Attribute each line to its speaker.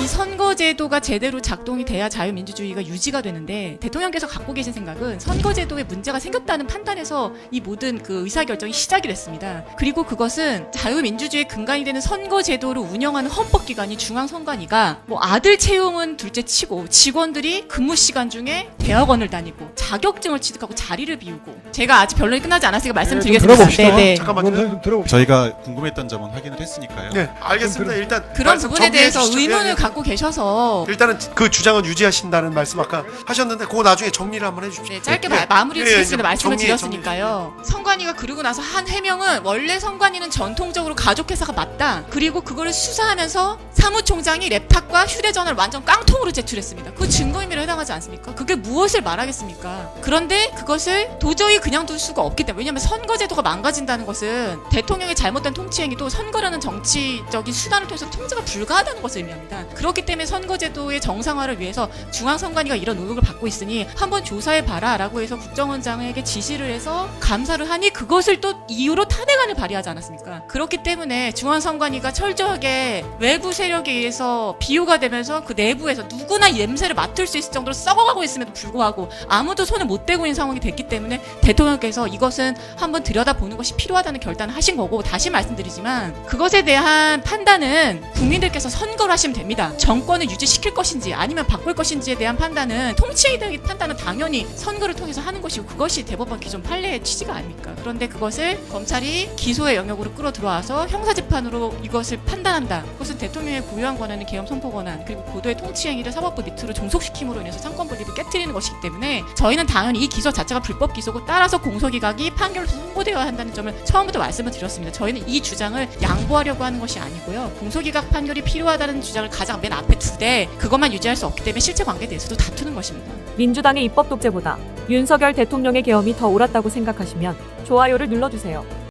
Speaker 1: 이 선거제도가 제대로 작동이 돼야 자유민주주의가 유지가 되는데 대통령께서 갖고 계신 생각은 선거제도에 문제가 생겼다는 판단에서 이 모든 그 의사결정이 시작이 됐습니다. 그리고 그것은 자유민주주의의 근간이 되는 선거제도를 운영하는 헌법기관이 중앙선관위가 뭐 아들 채용은 둘째 치고 직원들이 근무 시간 중에 대학원을 다니고 자격증을 취득하고 자리를 비우고 제가 아직 변론이 끝나지 않았으니까 말씀드리겠습니다.
Speaker 2: 들어봅시다.
Speaker 1: 네, 네.
Speaker 2: 잠깐만요. 좀 들어봅시다.
Speaker 3: 저희가 궁금했던 점은 확인을 했으니까요.
Speaker 2: 네, 알겠습니다. 일단
Speaker 1: 그런
Speaker 2: 말씀
Speaker 1: 부분에
Speaker 2: 정리해
Speaker 1: 대해서
Speaker 2: 주시죠.
Speaker 1: 의문을
Speaker 2: 예, 예.
Speaker 1: 갖고 계셔서
Speaker 2: 일단은 그 주장은 유지하신다는 말씀 아까 하셨는데 그거 나중에 정리를 한번 해주십시오.
Speaker 1: 네, 짧게
Speaker 2: 예.
Speaker 1: 마, 마무리
Speaker 2: 예. 예,
Speaker 1: 말씀을
Speaker 2: 정리해,
Speaker 1: 드렸으니까요. 선관위가 그러고 나서 한 해명은 원래 선관위는 전통적으로 가족회사가 맞다. 그리고 그거를 수사하면서 사무총장이 랩탑과 휴대전화를 완전 깡통으로 제출했습니다. 그 증거인멸에 해당하지 않습니까? 그게 무엇을 말하겠습니까? 그런데 그것을 도저히 그냥 둘 수가 없기 때문에 왜냐하면 선거제도가 망가진다는 것은 대통령의 잘못된 통치행위도 선거라는 정치적인 수단을 통해서 통제가 불가하다는 것을 의미합니다. 그렇기 때문에 선거제도의 정상화를 위해서 중앙선관위가 이런 의혹을 받고 있으니 한번 조사해 봐라라고 해서 국정원장에게 지시를 해서 감사를 하니 그것을 또 이유로 탄핵안을 발의하지 않았습니까? 그렇기 때문에 중앙선관위가 철저하게 외부 세력에 의해서 비호가 되면서 그 내부에서 누구나 이 냄새를 맡을 수 있을 정도로 썩어가고 있음에도 불구하고 아무도 손을 못 대고 있는 상황이 됐기 때문에 대통령께서 이것은 한번 들여다보는 것이 필요하다는 결단을 하신 거고 다시 말씀드리지만 그것에 대한 판단은 국민들께서 선거를 하시면 됩니다. 정권을 유지시킬 것인지 아니면 바꿀 것인지에 대한 판단은 통치에 대한 판단은 당연히 선거를 통해서 하는 것이고 그것이 대법원 기존 판례의 취지가 아닙니까? 그런데 그것을 검찰이 기소의 영역으로 끌어 들어와서 형사재판으로 이것을 판단한다. 그것은 대통령의 고유한 권한은 계엄 선포 권한 그리고 고도의 통치 행위를 사법부 밑으로 종속시킴으로 인해서 상권 분립을 깨뜨리는 것이기 때문에 저희는 당연히 이 기소 자체가 불법 기소고 따라서 공소기각이 판결로서 선고되어야 한다는 점을 처음부터 말씀을 드렸습니다. 저희는 이 주장을 양보하려고 하는 것이 아니고요. 공소기각 판결이 필요하다는 주장을 가장 맨 앞에 두되 그것만 유지할 수 없기 때문에 실체 관계에 대해서도 다투는 것입니다.
Speaker 4: 민주당의 입법 독재보다 윤석열 대통령의 계엄이 더 옳았다고 생각하시면 좋아요를 눌러주세요.